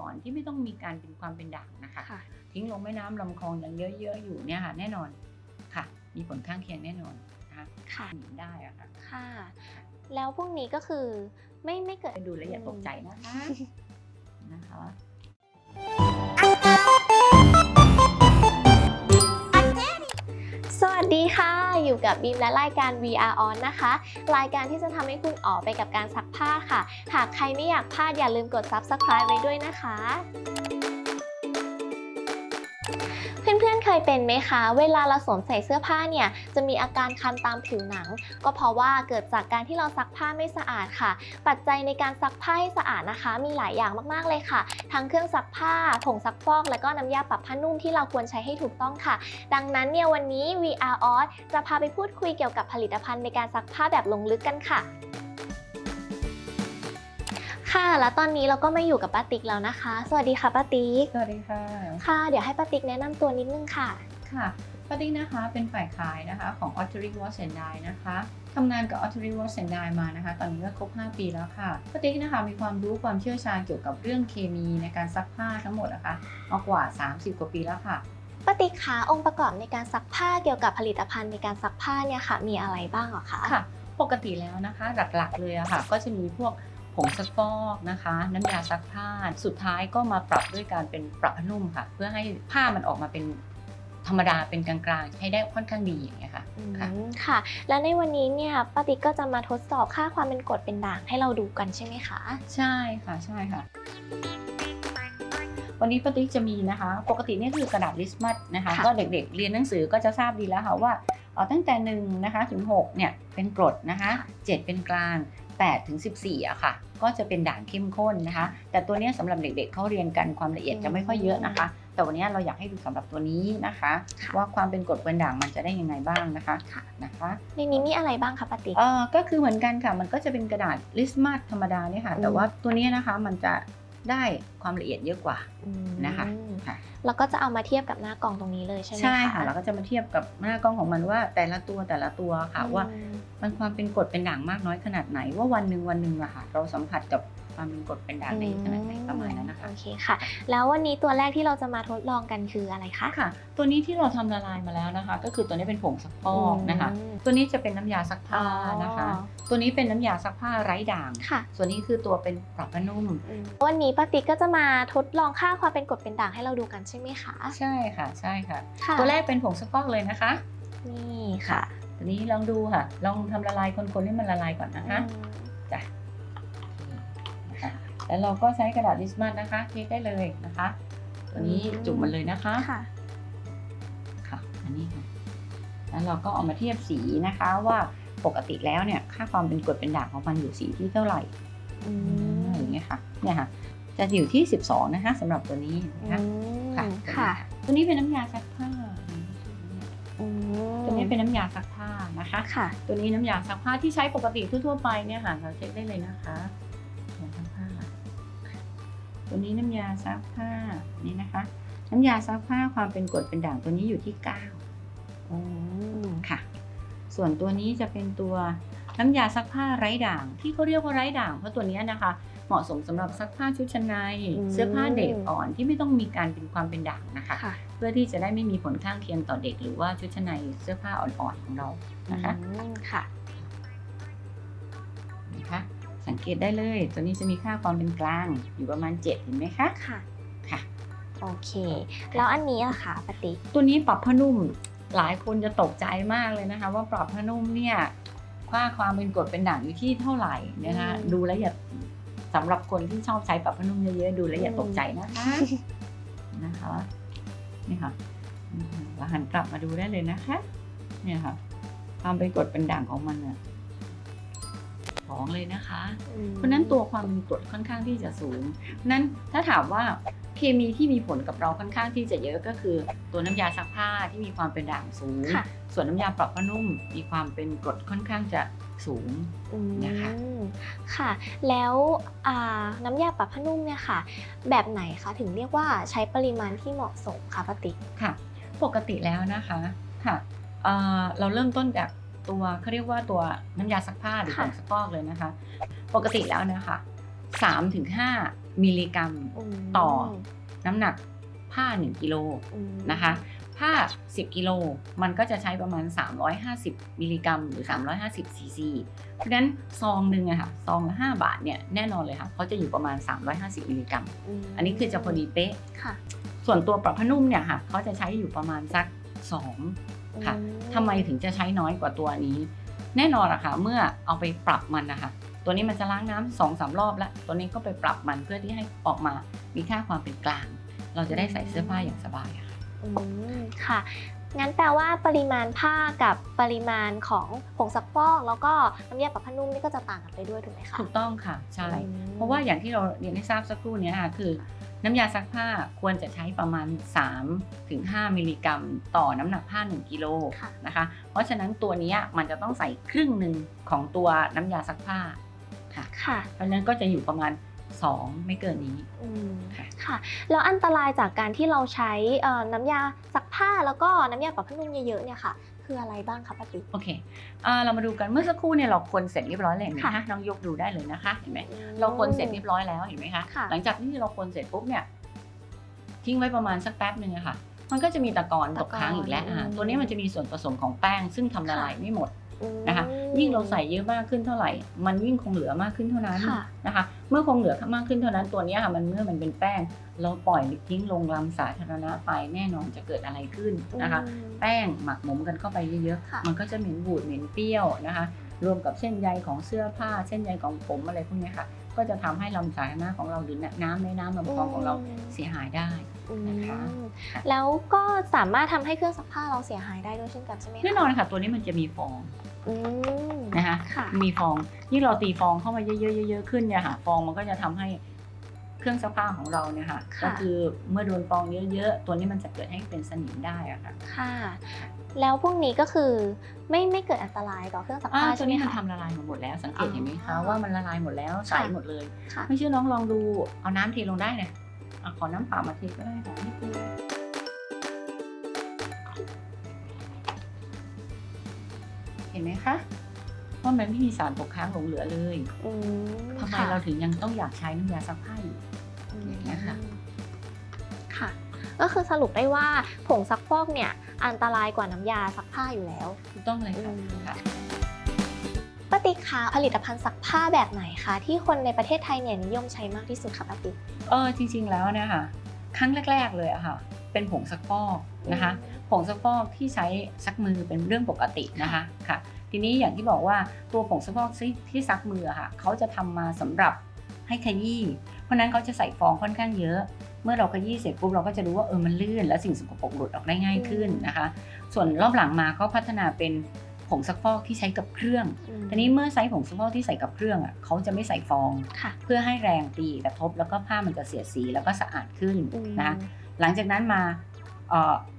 อ่อนที่ไม่ต้องมีการเป็นความเป็นด่างนะคะค่ะทิ้งลงแม่น้ำลำคลองอย่างเยอะๆอยู่เนี่ยค่ะ แน่นอนค่ะ มีผลข้างเคียงแน่นอนนะคะค่ะหนีได้อะค่ะค่ะ แล้วพวกนี้ก็คือไม่ไม่เกิดไปดูแล้วอย่าตกใจนะคะนะคะ กับบีมและรายการ VR on นะคะ รายการที่จะทำให้คุณออกไปกับการซักผ้าค่ะ หากใครไม่อยากพลาดอย่าลืมกด subscribe ไว้ด้วยนะคะ เพื่อนๆ เคยเป็นไหมคะ เวลาเราสวมใส่เสื้อผ้าเนี่ย จะมีอาการคันตามผิวหนัง ก็เพราะว่าเกิดจากการที่เราซักผ้าไม่สะอาดค่ะ ปัจจัยในการซักผ้าให้สะอาดนะคะ มีหลายอย่างมากๆเลยค่ะ ทั้งเครื่องซักผ้า ผงซักฟอก และก็น้ำยาปรับผ้านุ่มที่เราควรใช้ให้ถูกต้องค่ะ ดังนั้นเนี่ยวันนี้ VR o s จะพาไปพูดคุยเกี่ยวกับผลิตภัณฑ์ในการซักผ้าแบบลงลึกกันค่ะ ค่ะ แล้วตอนนี้เราก็มาอยู่กับป้าติ๊กแล้วนะคะ สวัสดีค่ะป้าติ๊ก สวัสดีค่ะ ค่ะ เดี๋ยวให้ป้าติ๊กแนะนำตัวนิดนึงค่ะ ค่ะป้าติ๊กนะคะเป็นฝ่ายขายนะคะของ o t t e r i Wash and Dye นะคะทำงานกับ o t t e r i Wash and Dye มานะคะ ตอนนี้ก็ครบ 5 ปีแล้วค่ะป้าติ๊กนะคะมีความรู้ความเชี่ยวชาญเกี่ยวกับเรื่องเคมีในการซักผ้าทั้งหมดนะคะมากว่า 30 กว่าปีแล้วค่ะป้าติ๊กคะองค์ประกอบในการซักผ้าเกี่ยวกับผลิตภัณฑ์ในการซักผ้าเนี่ยค่ะ มีอะไรบ้างเหรอคะ ค่ะ ปกติแล้วนะคะหลักๆเลยอะค่ะ ก็จะมีพวกผ งซักฟอกนะคะ น้ำยาซักผ้าสุดท้ายก็มาปรับด้วยการเป็นปรับผ้านุ่มค่ะ เพื่อให้ผ้ามันออกมาเป็นธรรมดาเป็นกลางๆ ให้ได้ค่อนข้างดีอย่างเงี้ยค่ะอืมค่ะค่ะ และในวันนี้เนี่ยป้าติ๊กก็จะมาทดสอบค่าความเป็นกรดเป็นด่างให้เราดูกันใช่ไหมคะ ใช่ค่ะใช่ค่ะ วันนี้ป้าติ๊กจะมีนะคะ ปกติเนี่ยคือกระดาษลิสต์มัดนะคะค่ะก็เด็กๆ เรียนหนังสือก็จะทราบดีแล้วค่ะว่าเอ่อตั้งแต่หนึ่งนะคะถึง6เนี่ยเป็นกรดนะคะ7เป็นกลาง 8 ถึง 14อะค่ะ ก็จะเป็นด่างเข้มข้นนะคะ แต่ตัวเนี้ยสำหรับเด็กๆเขาเรียนกันความละเอียดจะไม่ค่อยเยอะนะคะ แต่วันเนี้ยเราอยากให้ดูสำหรับตัวนี้นะคะค่ะว่าความเป็นกรดเป็นด่างมันจะได้ยังไงบ้างนะคะนะคะในนี้มีอะไรบ้างคะป้าติ๊กเออก็คือเหมือนกันค่ะมันก็จะเป็นกระดาษลิสต์มัดธรรมดาเนี่ยค่ะอืมแต่ว่าตัวเนี้ยนะคะมันจะ ได้ความละเอียดเยอะกว่านะคะอืมค่ะแล้วก็จะเอามาเทียบกับหน้ากล่องตรงนี้เลยใช่ไหมคะใช่ค่ะเราก็จะมาเทียบกับหน้ากล้องของมันว่า แต่ละตัวแต่ละตัวค่ะว่าอืมมันความเป็นกรดเป็นด่างมากน้อยขนาดไหนว่าวันหนึ่งวันหนึ่งอะค่ะ เราสัมผัสกับ ความเป็นกรดเป็นด่างในขนาดไหนประมาณนั้นนะคะโอเคค่ะ แล้ววันนี้ตัวแรกที่เราจะมาทดลองกันคืออะไรคะค่ะ ตัวนี้ที่เราทำละลายมาแล้วนะคะ ก็คือตัวนี้เป็นผงซักฟอกนะคะอืมตัวนี้จะเป็นน้ำยาซักผ้านะคะอ๋อตัวนี้เป็นน้ำยาซักผ้าไร้ด่างค่ะ ส่วนนี้คือตัวเป็นปรับผ้านุ่มอืมวันนี้ป้าติ๊กก็จะมาทดลองค่าความเป็นกรดเป็นด่างให้เราดูกันใช่ไหมคะใช่ค่ะใช่ค่ะค่ะตัวแรกเป็นผงซักฟอกเลยนะคะ นี่ค่ะตัวนี้ลองดูค่ะ ลองทำละลายคนๆให้มันละลายก่อนนะคะอืมจ้ะนะคะ แล้วเราก็ใช้กระดาษลิสต์มัดนะคะเทได้เลยนะคะตัวนี้จุ่มมันเลยนะคะค่ะ ค่ะ อันนี้ค่ะ แล้วเราก็เอามาเทียบสีนะคะว่าปกติแล้วเนี่ยค่าความเป็นกรดเป็นด่างของมันอยู่สีที่เท่าไหร่อืมอย่างเงี้ยค่ะ เนี่ยค่ะ จะอยู่ที่ 12 นะคะสำหรับตัวนี้นะคะอืมค่ะ ค่ะ ตัวนี้เป็นน้ำยาซักผ้าอืมตัวนี้เป็นน้ำยาซักผ้านะคะ ค่ะ ตัวนี้น้ำยาซักผ้าที่ใช้ปกติทั่วๆไปเนี่ยค่ะ เราเช็คได้เลยนะคะน้ำยาซักผ้า ตัวนี้น้ำยาซักผ้านี่นะคะ น้ำยาซักผ้าความเป็นกรดเป็นด่างตัวนี้อยู่ที่อืม9ค่ะ ส่วนตัวนี้จะเป็นตัวน้ำยาซักผ้าไร้ด่าง ที่เขาเรียกว่าไร้ด่างเพราะตัวเนี้ยนะคะ เหมาะสมสำหรับซักผ้าชุดชั้นในเสื้อผ้าเด็กอ่อนที่ไม่ต้องมีการเป็นความเป็นด่างนะคะค่ะเพื่อที่จะได้ไม่มีผลข้างเคียงต่อเด็ก หรือว่าชุดชั้นในเสื้อผ้าอ่อนๆของเรานะคะอืมค่ะนะคะ สังเกตได้เลย ตัวนี้จะมีค่าความเป็นกลาง อยู่ประมาณ 7 เห็นไหมคะ ค่ะ ค่ะ โอเค แล้วอันนี้อะค่ะป้าติ๊กตัวนี้ปรับผ้านุ่ม หลายคนจะตกใจมากเลยนะคะ ว่าปรับผ้านุ่มเนี่ย ค่าความเป็นกรดเป็นด่างอยู่ที่เท่าไหร่เนยนะคะดูแล้วอย่าสำหรับคนที่ชอบใช้ปรับผ้านุ่มเยอะๆ ดูแล้วอย่าตกใจนะคะ นะคะ นี่ค่ะอืมเราหันกลับมาดูได้เลยนะคะ เนี่ยค่ะ ความเป็นกรดเป็นด่างของมันเนี่ยส องเลยนะคะ เพราะฉะนั้นตัวความเป็นกรดค่อนข้างที่จะสูงเพราะฉะนั้นถ้าถามว่าเคมีที่มีผลกับเราค่อนข้างที่จะเยอะก็คือ ตัวน้ำยาซักผ้าที่มีความเป็นด่างสูงค่ะส่วนน้ำยาปรับผ้านุ่มมีความเป็นกรดค่อนข้างจะสูงอืมนะคะค่ะ แล้วอ่าน้ำยาปรับผ้านุ่มเนี่ยค่ะ แบบไหนคะถึงเรียกว่าใช้ปริมาณที่เหมาะสมคะป้าติ๊กค่ะ ปกติแล้วนะคะค่ะเอ่อเราเริ่มต้นจาก ตัวเขาเรียกว่าตัวน้ำยาซักผ้าหรือผค่ะงซักฟอกเลยนะคะ ปกติแล้วนะคะ3-5มิลลิกรัมมต่อน้ำหนักผ้า 1กิโลอืมนะคะผ้า 10 กิโล มันก็จะใช้ประมาณ 350 มิลลิกรัม หรือ 350ซีซี เพราะฉะนั้นซองหนึ่งอะค่ะซองละ5บาทเนี่ยแน่นอนเลยค่ะเขาจะอยู่ประมาณ 350 มิลลิกรัมมอันนี้คือจะพอดีเป๊ะค่ะส่วนตัวปรับผ้านุ่มเนี่ยค่ะเขาจะใช้อยู่ประมาณสัก 2 ค่ะอืทำไมถึงจะใช้น้อยกว่าตัวนี้ แน่นอนอะค่ะเมื่อเอาไปปรับมันนะคะตัวนี้มันจะล้างน้ำสองสามรอบแล้ว ตัวนี้ก็ไปปรับมันเพื่อที่ให้ออกมามีค่าความเป็นกลาง เราจะได้ใส่เสื้อผ้าอย่างสบายอะค่ะอืมค่ะงั้นแปลว่าปริมาณผ้ากับปริมาณของผงซักฟอก แล้วก็น้ำยาปรับผ้านุ่มนี่ก็จะต่างกันไปด้วยถูกไหมคะถูกต้องค่ะใช่อืมเพราะว่าอย่างที่เราเรียนให้ทราบสักครู่เนี้ค่ะคือ น้ำยาซักผ้าควรจะใช้ประมาณ3-5ถึง5มิลลิกรัม ต่อน้ำหนักผ้า 1 กิโลค่ะนะคะ เพราะฉะนั้นตัวเนี้ยมันจะต้องใส่ครึ่งหนึ่งของตัวน้ำยาซักผ้าค่ะค่ะเพราะฉะนั้นก็จะอยู่ประมาณ 2 ไม่เกินนี้อืมค่ะค่ะ แล้วอันตรายจากการที่เราใช้เอ่อน้ำยาซักผ้าแล้วก็น้ำยาปรับผ้านุ่มเยอะๆเนี่ยค่ะ คืออะไรบ้างคะป้าติ๊ก โอเคอ่าเรามาดูกันเมื่อสักครู่เนี่ยเราคนเสร็จเรียบร้อยแล้วเห็นไหมค่ะ คะน้องยกดูได้เลยนะคะเห็นไหมเราคนเสร็จเรียบร้อยแล้วเห็นไหมคะค่ะ หลังจากที่เราคนเสร็จปุ๊บเนี่ยทิ้งไว้ประมาณสักแป๊บหนึ่งอะค่ะ มันก็จะมีตะกอนตกค้างอีกแล้วตะกอนอ่าอืมตัวนี้มันจะมีส่วนผสมของแป้ง ซึ่งทำละลายค่ะไม่หมดอืม นะคะยิ่งเราใส่เยอะมากขึ้นเท่าไหร่ มันยิ่งคงเหลือมากขึ้นเท่านั้นค่ะนะคะ เมื่อคงเหลือมากขึ้นเท่านั้นตัวเนี้ยค่ะมันเมื่อมันเป็นแป้ง เราปล่อยทิ้งลงลำสาธารณะไปแน่นอนจะเกิดอะไรขึ้นนะคะอืมแป้งหมักหมมกันเข้าไปเยอะค่ะๆ มันก็จะเหม็นบูดเหม็นเปรี้ยวนะคะ รวมกับเส้นใยของเสื้อผ้า เส้นใยของผมอะไรพวกเนี้ยค่ะ ก็จะทำให้ลำสาธารณะของเราหรือน้ำในน้ำลำคลองของเราเสียหายได้อืมนะคะค่ะแล้วก็สามารถทำให้เครื่องซักผ้าเราเสียหายได้ด้วยเช่นกันใช่ไหมคะแน่นอนค่ะตัวนี้มันจะมีฟอง อืมนะคะค่ะมีฟองยิ่งเราตีฟองเข้ามาเยอะๆเยอะๆขึ้นเนี่ยค่ะ ฟองมันก็จะทำให้เครื่องซักผ้าของเราเนี่ยค่ะค่ะ ก็คือเมื่อโดนฟองเยอะๆตัวนี้มันจะเกิดให้เป็นสนิมได้อะค่ะค่ะ แล้วพวกนี้ก็คือไม่ไม่เกิดอันตรายต่อเครื่องซักอ่าผ้าตัใช่วไหมนี้มันคะ ทำละลายมาหมดแล้ว สังเกตอ๋อเห็นไหมคะว่ามันละลายหมดแล้วใสค่ะ หมดเลย ค่ะ ไม่เชื่อน้องลองดูเอาน้ำเทลงได้เลยอะขอน้ำเปล่ามาเทก็ได้ค่ะนิดนึ ห็นไหมคะว่ามันไม่มีสารตกค้างหลงเหลือเลยอืมทำไมค่ะเราถึงยังต้องอยากใช้น้ำยาซักผ้าอยู่ อย่างเงี้ยค่ะ ค่ะ ก็คือสรุปได้ว่าผงซักฟอกเนี่ยอันตรายกว่าน้ำยาซักผ้าอยู่แล้ว ถูกต้องเลยค่ะอืม ค่ะ ป้าติ๊กคะผลิตภัณฑ์ซักผ้าแบบไหนคะที่คนในประเทศไทยเนี่ยนิยมใช้มากที่สุดคะป้าติ๊ก เออจริงๆแล้วเนี่ยค่ะครั้งแรก ๆ เลยอะค่ะ เป็นผงซักฟอกนะคะผงซักฟอกที่ใช้ซักมือเป็นเรื่องปกตินะคะค่ะ ทีนี้อย่างที่บอกว่าตัวผงซักฟอกที่ที่ซักมืออะค่ะเขาจะทำมาสำหรับให้ขยี้เพราะฉะนั้นเขาจะใส่ฟองค่อนข้างเยอะ เมื่อเราขยี้เสร็จปุ๊บเราก็จะรู้ว่าเออมันลื่น และสิ่งสกปรกหลุดออกได้ง่ายขึ้นนะคะ ส่วนรอบหลังมาเขาพัฒนาเป็นผงซักฟอกที่ใช้กับเครื่องมทีนี้เมื่อใช้ผงซักฟอกที่ใส่กับเครื่องอะเขาจะไม่ใส่ฟองค่ะเพื่อให้แรงตีกระทบแล้วก็ผ้ามันจะเสียสีแล้วก็สะอาดขึ้นอืมนะคะ หลังจากนั้นมา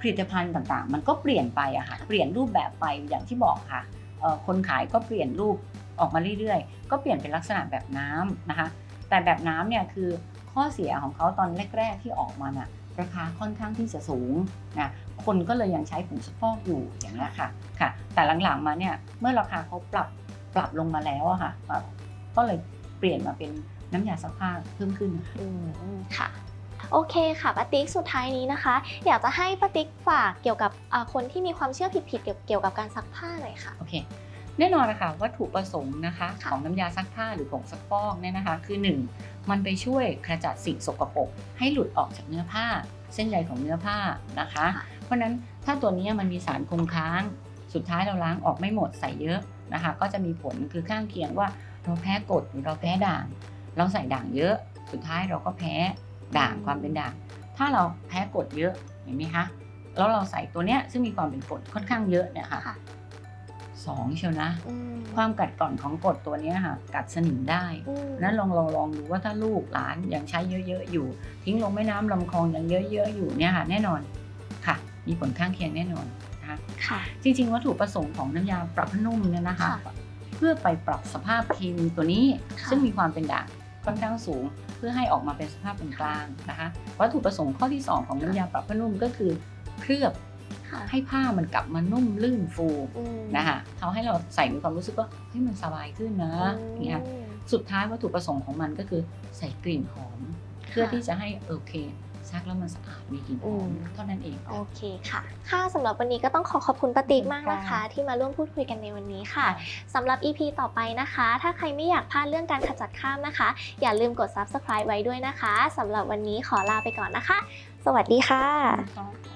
ผลิตภัณฑ์ต่างๆ มันก็เปลี่ยนไปอะค่ะเปลี่ยนรูปแบบไปอย่างที่บอกค่ะคนขายก็เปลี่ยนรูปออกมาเรื่อยๆ ก็เปลี่ยนเป็นลักษณะแบบน้ำนะคะ แต่แบบน้ำเนี่ยคือข้อเสียของเขาตอนแรก ๆ ที่ออกมาน่ะราคาค่อนข้างที่จะสูงนะคนก็เลยยังใช้ผงซักฟอกอยู่อย่างนี้ค่ะค่ะ แต่หลังๆมาเนี่ยเมื่อราคาเขาปรับปรับลงมาแล้วอะค่ะก็เลยเปลี่ยนมาเป็นน้ำยาซักผ้าเพิ่มขึ้นนะคะอืมอืมค่ะ โอเคค่ะป้าติ๊กสุดท้ายนี้นะคะ อยากจะให้ป้าติ๊กฝากเกี่ยวกับอ่าคนที่มีความเชื่อผิดๆเกี่ยวเกี่ยวกับการซักผ้าหน่อยค่ะโอเคแน่นอนนะคะวัตถุประสงค์นะคะค่ะของน้ำยาซักผ้าหรือผงซักฟอกเนี่ยนะคะ คือ 1. มันไปช่วยขจัดสิ่งสกปรกให้หลุดออกจากเนื้อผ้า เส้นใยของเนื้อผ้านะคะ เพราะฉะนั้นถ้าตัวเนี้ยมันมีสารคงค้าง สุดท้ายเราล้างออกไม่หมดใส่เยอะนะคะ ก็จะมีผลคือข้างเคียงว่าเราแพ้กรดหรือเราแพ้ด่าง เราใส่ด่างเยอะ สุดท้ายเราก็แพ้ ด่างความเป็นด่าง ถ้าเราแพ้กรดเยอะเห็นไหมคะแล้วเราใส่ตัวเนี้ยซึ่งมีความเป็นกรดค่อนข้างเยอะเนี่ยค่ะค่ะสองเชียวนะอืมความกัดกร่อนของกรดตัวเนี้ยค่ะ กัดสนิมได้อืมนั้นลองลองลองดูว่าถ้าลูกหลานยังใช้เยอะๆอยู่ ทิ้งลงแม่น้ำลำคลองยังเยอะๆอยู่เนี่ยค่ะแน่นอนค่ะ มีผลข้างเคียงแน่นอนนะคะค่ะ จริง ๆ วัตถุประสงค์ของน้ำยาปรับผ้านุ่มเนี่ยนะคะค่ะเพื่อไปปรับสภาพเคมีตัวนี้ค่ะซึ่งมีความเป็นด่างค่อนข้างสูงเพื่อให้ออกมาเป็นสภาพเป็นกลางนะคะวัตถุประสงค์ข้อที่สองของน้ำยาปรับผ้านุ่มก็คือเคลือบค่ะให้ผ้ามันกลับมานุ่มลื่นฟูอืมนะคะทำให้เราใส่มีความรู้สึกว่าเฮ้ยมันสบายขึ้นนะอืมเนี่ยสุดท้ายวัตถุประสงค์ของมันก็คือใส่กลิ่นหอม เพื่อที่จะให้โอเค ซักแล้วมันสะอาดมีกลิ่นหอมอืมเท่านั้นเองโอเคค่ะ ค่ะสำหรับวันนี้ก็ต้องขอขอบคุณปาติกมากนะคะค่ะที่มาร่วมพูดคุยกันในวันนี้ค่ะสำหรับ EP ต่อไปนะคะ ถ้าใครไม่อยากพลาดเรื่องการขจัดข้ามนะคะ อย่าลืมกด subscribe ไว้ด้วยนะคะสำหรับวันนี้ขอลาไปก่อนนะคะ สวัสดีค่ะค่ะ